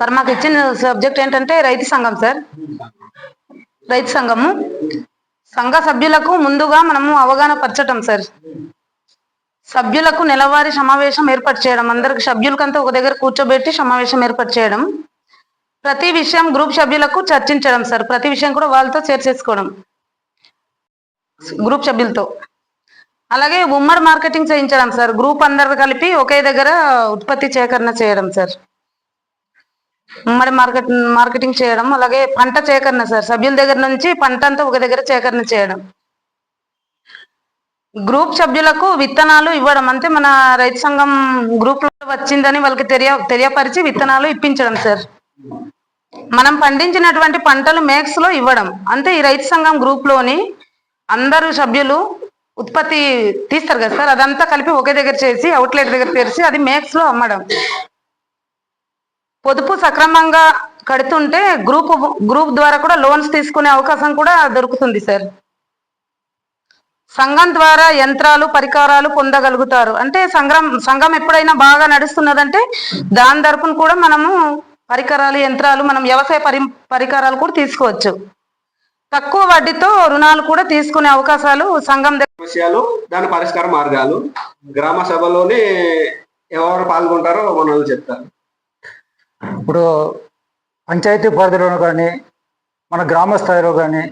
Sir మాకు ఇచ్చిన subject ఏంటంటే రైతు సంఘం సార్. రైతు సంఘము. సంఘ సభ్యులకు ముందుగా మనము అవగాహన పరచటం సార్. సభ్యులకు నెలవారీ సమావేశం ఏర్పాటు చేయడం అందరికి సభ్యులకంతా ఒక దగ్గర కూర్చోబెట్టి సమావేశం ఏర్పాటు చేయడం. ప్రతి విషయం గ్రూప్ సభ్యులకు చర్చించడం సార్ ప్రతి విషయం కూడా వాళ్ళతో చేర్చేసుకోవడం గ్రూప్ సభ్యులతో. అలాగే ఉమ్మడి మార్కెటింగ్ చేయించడం సార్ గ్రూప్ అందరు కలిపి ఒకే దగ్గర ఉత్పత్తి సేకరణ చేయడం సార్. ఉమ్మడి మార్కెట్ మార్కెటింగ్ చేయడం అలాగే పంట సేకరణ సార్. సభ్యుల దగ్గర నుంచి పంట అంతా ఒక దగ్గర సేకరణ చేయడం. గ్రూప్ సభ్యులకు విత్తనాలు ఇవ్వడం. అంటే మన రైతు సంఘం గ్రూప్లో వచ్చిందని వాళ్ళకి తెలియ తెలియపరిచి విత్తనాలు ఇప్పించడం సార్. మనం పండించినటువంటి పంటలు మేక్స్లో ఇవ్వడం. అంటే ఈ రైతు సంఘం గ్రూప్లోని అందరు సభ్యులు ఉత్పత్తి తీస్తారు కదా సార్. అదంతా కలిపి ఒకే దగ్గర చేసి అవుట్లెట్ దగ్గర తెరిచి అది మేక్స్లో అమ్మడం. పొదుపు సక్రమంగా కడుతుంటే గ్రూప్ గ్రూప్ ద్వారా కూడా లోన్స్ తీసుకునే అవకాశం కూడా దొరుకుతుంది సార్. సంఘం ద్వారా యంత్రాలు పరికరాలు పొందగలుగుతారు. అంటే సంఘం సంఘం ఎప్పుడైనా బాగా నడుస్తున్నదంటే దాని తరపున కూడా మనము పరికరాలు యంత్రాలు మనం వ్యవసాయ పరి పరికరాలు కూడా తీసుకోవచ్చు. తక్కువ వడ్డీతో రుణాలు కూడా తీసుకునే అవకాశాలు సంఘం విషయాలు దాని పరిష్కార మార్గాలు గ్రామ సభలోనే ఎవరు పాల్గొంటారో మనల్ని చెప్తారు. ఇప్పుడు పంచాయతీ పరిధిలో కానీ మన గ్రామ స్థాయిలో కానీ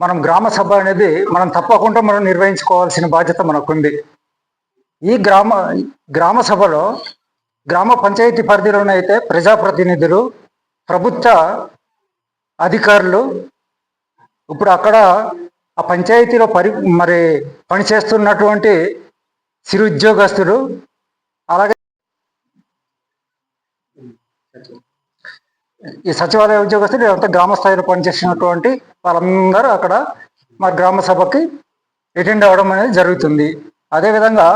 మనం గ్రామ సభ అనేది మనం తప్పకుండా మనం నిర్వహించుకోవాల్సిన బాధ్యత మనకుంది. ఈ గ్రామ గ్రామ సభలో గ్రామ పంచాయతీ పరిధిలోనైతే ప్రజాప్రతినిధులు ప్రభుత్వ అధికారులు ఇప్పుడు అక్కడ ఆ పంచాయతీలో పరి మరి పనిచేస్తున్నటువంటి సిరు ఉద్యోగస్తులు అలాగే ఈ సచివాలయ ఉద్యోగస్తులు ఇదంతా గ్రామ స్థాయిలో పనిచేసినటువంటి వాళ్ళందరూ అక్కడ మా గ్రామ సభకి అటెండ్ అవ్వడం అనేది జరుగుతుంది. అదేవిధంగా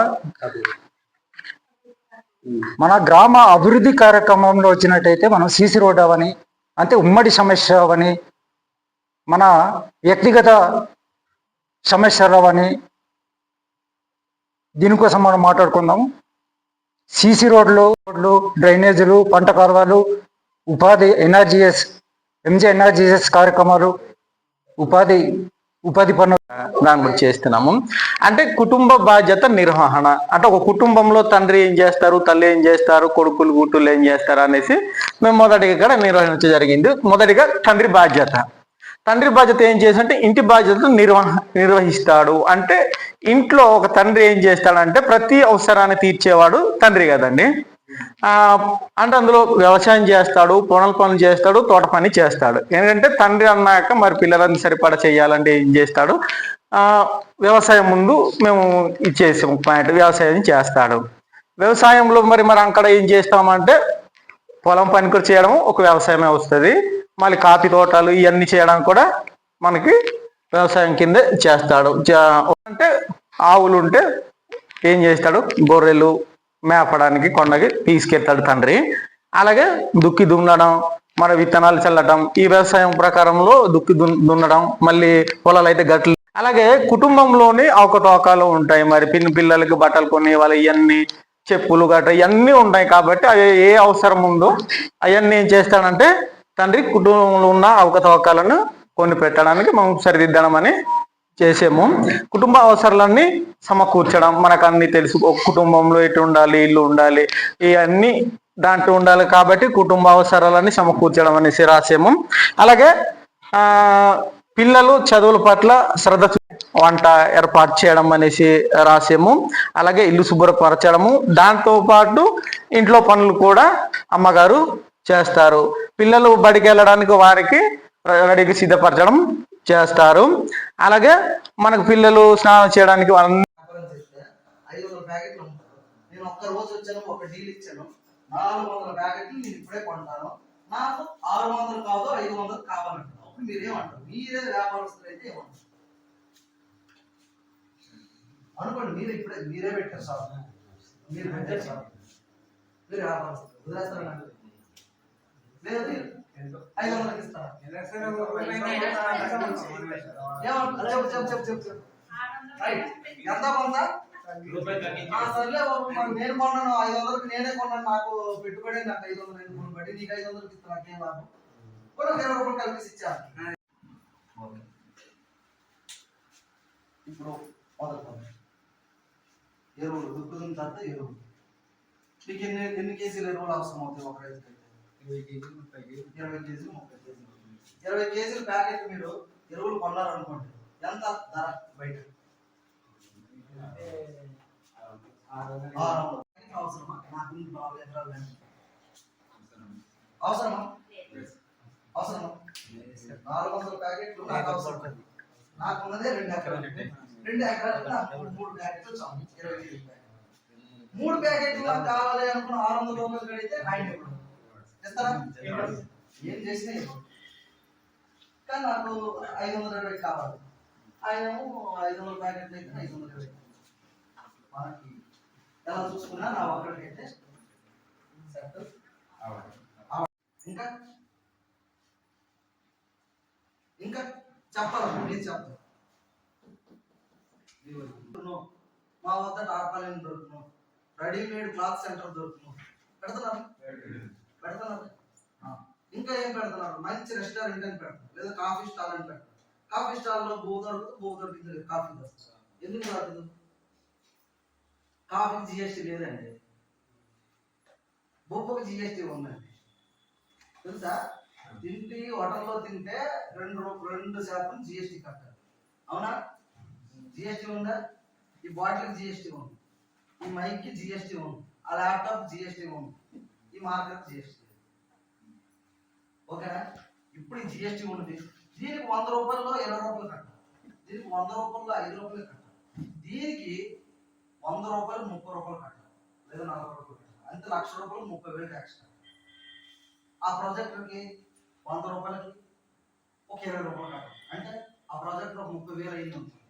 మన గ్రామ అభివృద్ధి కార్యక్రమంలో వచ్చినట్టయితే మనం సీసీ రోడ్ అవని అంటే ఉమ్మడి సమస్య అవని మన వ్యక్తిగత సమస్యలు అవని దీనికోసం మనం మాట్లాడుకుందాం సీసీ రోడ్లు రోడ్లు డ్రైనేజీలు పంట కాలువలు ఉపాధి ఎన్ఆర్జీఎస్ ఎంజే ఎన్ఆర్జీఎస్ కార్యక్రమాలు ఉపాధి ఉపాధి పన్ను దాని గురించి చేస్తున్నాము. అంటే కుటుంబ బాధ్యత నిర్వహణ. అంటే ఒక కుటుంబంలో తండ్రి ఏం చేస్తారు తల్లి ఏం చేస్తారు కొడుకులు గుట్టులు ఏం చేస్తారు అనేసి మేము మొదటిగా ఇక్కడ నిర్వహించ జరిగింది. మొదటిగా తండ్రి బాధ్యత. తండ్రి బాధ్యత ఏం చేసి ఇంటి బాధ్యతలు నిర్వహ నిర్వహిస్తాడు. అంటే ఇంట్లో ఒక తండ్రి ఏం చేస్తాడంటే ప్రతి అవసరాన్ని తీర్చేవాడు తండ్రి కదండి. అంటే అందులో వ్యవసాయం చేస్తాడు పొనల పనులు చేస్తాడు తోట పని చేస్తాడు. ఎందుకంటే తండ్రి అన్నాక మరి పిల్లలని సరిపడా చేయాలంటే ఏం చేస్తాడు? ఆ వ్యవసాయం ముందు మేము ఇచ్చేసాం పాయింట్ వ్యవసాయం చేస్తాడు. వ్యవసాయంలో మరి మరి అక్కడ ఏం చేస్తామంటే పొలం పని కూడా చేయడం ఒక వ్యవసాయమే వస్తుంది. మళ్ళీ కాఫీ తోటలు ఇవన్నీ చేయడం కూడా మనకి వ్యవసాయం కింద చేస్తాడు. అంటే ఆవులు ఉంటే ఏం చేస్తాడు? గొర్రెలు మేపడానికి కొండకి తీసుకెళ్తాడు తండ్రి. అలాగే దుక్కి దున్నడం మన విత్తనాలు చల్లడం ఈ వ్యవసాయం ప్రకారంలో దుక్కి దున్- దున్నడం మళ్ళీ పొలాలు అయితే గట్లు అలాగే కుటుంబంలోని అవకతవకాలు ఉంటాయి. మరి పిన్ని పిల్లలకి బట్టలు కొని వాళ్ళ ఇవన్నీ చెప్పులు గట్రా ఇవన్నీ ఉంటాయి కాబట్టి అవి ఏ అవసరం ఉందో అవన్నీ ఏం చేస్తాడంటే తండ్రి కుటుంబంలో ఉన్న అవకతవకాలను కొన్ని పెట్టడానికి మనం సరిదిద్దడం అని చేసాము. కుటుంబ అవసరాలన్నీ సమకూర్చడం మనకు అన్ని తెలుసు ఒక కుటుంబంలో ఎటు ఉండాలి ఇల్లు ఉండాలి ఇవన్నీ దాంట్లో ఉండాలి కాబట్టి కుటుంబ అవసరాలన్నీ సమకూర్చడం అనేసి రాసాము. అలాగే ఆ పిల్లలు చదువుల పట్ల శ్రద్ధ వంట ఏర్పాటు చేయడం అనేసి రాసాము. అలాగే ఇల్లు శుభ్రపరచడము. దాంతో పాటు ఇంట్లో పనులు కూడా అమ్మగారు చేస్తారు. పిల్లలు బడికి వెళ్ళడానికి వారికి రెడీకి సిద్ధపరచడం చేస్తారు. అలాగే మనకు పిల్లలు స్నానం చేయడానికి వాళ్ళ ఐదు వందల ప్యాకెట్లు అమ్ముతారు. నేను ఒక్క రోజు వచ్చాను ఒక డీల్ ఇచ్చాను. నాలుగు వందల ప్యాకెట్లు నేను ఇప్పుడే కొంటాను. నాకు ఆరు వందలు కాదు ఐదు వందలు అప్పుడు మీరేమంటారు? మీరే వ్యాపారస్తులు అయితే ఏమంటారు? అనుకోండి మీరు ఇప్పుడే మీరే పెట్టారు సార్. మీరు పెట్టారు సార్. మీరు వ్యాపారస్తులు. వదిలేస్తారా లేదు ఐదు వందలకి ఏమంటారు చెప్పు చెప్పు ఎంత సర్లే మరి నేను కొన్నాను. ఐదు వందలకి నేనే కొన్నాను. నాకు పెట్టుబడి నాకు ఐదు వందలు ఐదు వందలు బట్టి నీకు ఐదు వందలకి ఇస్తా నాకేం లాభం? కూడా ఇరవై రూపాయలు కలిపి ఇచ్చాను ఓకే. ఇప్పుడు మొదలు పద. ఎరువులు. దుక్కుతున్న తర్వాత ఎరువులు. మీకు ఎన్ని ఎన్ని కేజీలు ఎరువులు అవసరం అవుతాయి ఒక రైతుకి? ఇరవై కేజీలు ముప్పై కేజీలు ఇరవై కేజీల ప్యాకెట్ మీరు ఎరువులు కొన్నారనుకోండి ఎంత ధర బయట. అవసరమా? నాకు ఎకరాలు land. అవసరమా? అవసరమా? నాలుగు వందల ప్యాకెట్లు నాకు అవసరం. నాకు ఉన్నదే రెండు ఎకరాలు. రెండు ఎకరాలు. మూడు ప్యాకెట్లు చాలు ఇరవై కేజీల ప్యాకెట్ మూడు ప్యాకెట్లు నాకు కావాలి అనుకున్న ఆరు వందల రూపాయలు కడిగితే ఆయన చేస్తారా? ఏం చేసినా కానీ నాకు ఐదు వందల ఇరవై కావాలి. ఆయన ఐదు వందల ప్యాకెట్ అయితే ఐదు వందల ఇరవై. మనకి ఎలా చూసుకున్నా నా ఒక్కడికైతే అయితే ఇంకా? ఇంకా చెప్పాలి? నేను చెప్తాను మా వద్ద టార్పాలిన్ దొరుకును రెడీమేడ్ క్లాత్ సెంటర్ దొరుకును పెడుతున్నారు పెడతారు ఇంకా ఏం పెడతారు? మంచి రెస్టారెంట్ అని పెడతారు. లేదా కాఫీ స్టాల్ అని పెడతారు. కాఫీ స్టాల్లో బూ దొరుకుతుంది బూ దొరికింది కాఫీ దొరుకుతుంది. ఎందుకు దొరకదు కాఫీకి జిఎస్టీ లేదండి. బొబ్బకు జిఎస్టీ ఉందండి. తెలుసా? తింటి హోటల్లో తింటే రెండు రెండు శాతం జిఎస్టీ కట్టాలి. అవునా? జిఎస్టీ ఉందా? ఈ బాటిల్ జిఎస్టీ ఉంది. ఈ మైక్కి జిఎస్టీ ఉంది. ఆ ల్యాప్టాప్ జిఎస్టీ ఉంది. ఈ మార్కెట్ జిఎస్టీ. ఓకేనా? ఇప్పుడు ఈ జిఎస్టీ ఉంది. దీనికి వంద రూపాయల్లో ఇరవై రూపాయలు కట్టాలి. దీనికి వంద రూపాయల్లో ఐదు రూపాయలు కట్టాలి. దీనికి వంద రూపాయలు ముప్పై రూపాయలు కట్టాలి. లేదా నలభై రూపాయలు కట్టాలి. అంతే లక్ష రూపాయలు ముప్పై వేలు ట్యాక్స్ కట్టాలి. ఆ ప్రాజెక్టుకి వంద రూపాయలకి ఒక ఇరవై రూపాయలు కట్టాలి. అంటే ఆ ప్రాజెక్టులో ముప్పై వేలు అయింది ఉంటుంది